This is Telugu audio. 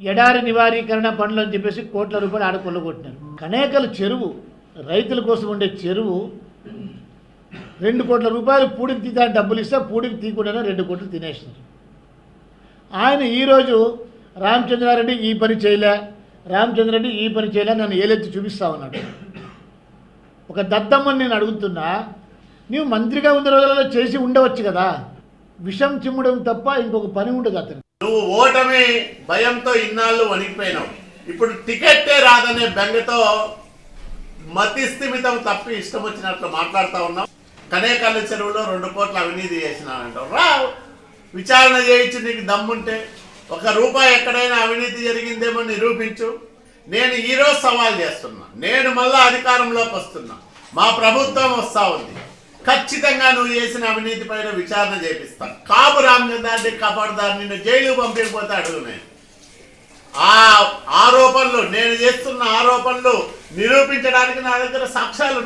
ఎడారి నివారీకరణ పనులు అని చెప్పేసి కోట్ల రూపాయలు ఆడ కొల్లగొట్టినారు. కనేకల చెరువు రైతుల కోసం ఉండే చెరువు రెండు కోట్ల రూపాయలు పూడికి తీతా డబ్బులు ఇస్తే పూడికి తీయకుండానే రెండు కోట్లు తినేసినారు. ఆయన ఈరోజు రామచంద్రారెడ్డి ఈ పని చేయలే రామచంద్రారెడ్డి ఈ పని చేయలే నన్ను ఏలెత్తి చూపిస్తా ఉన్నాడు. ఒక దద్దమ్మని నేను అడుగుతున్నా నీవు మంత్రిగా ఉన్న రోజులలో చేసి ఉండవచ్చు కదా. విషం చిమ్మడం తప్ప ఇంకొక పని ఉండదు అతను నువ్వు ఓటమి భయంతో ఇన్నాళ్ళు వణికిపోయినావు. ఇప్పుడు టికెట్టే రాదనే బెంగతో మతి స్థిమితం తప్పి ఇష్టం వచ్చినట్లు మాట్లాడుతూ ఉన్నాం కనేకల్లి చెరువులో రెండు కోట్ల అవినీతి చేసినానంటావు. రా విచారణ చేయించి నీకు దమ్ముంటే. ఒక రూపాయి ఎక్కడైనా అవినీతి జరిగిందేమో నిరూపించు. నేను ఈరోజు సవాల్ చేస్తున్నా. నేను మళ్ళా అధికారంలోకి వస్తున్నా. మా ప్రభుత్వం వస్తా ఉంది. ఖచ్చితంగా నువ్వు చేసిన అవినీతి పైన విచారణ చేపిస్తా. కాపు రామచంద్రాన్ని కాపాడుతాను నిన్ను జైలు పంపించిపోతాడు నేను ఆ ఆరోపణలు నేను చేస్తున్న ఆరోపణలు నిరూపించడానికి నా దగ్గర సాక్ష్యాలు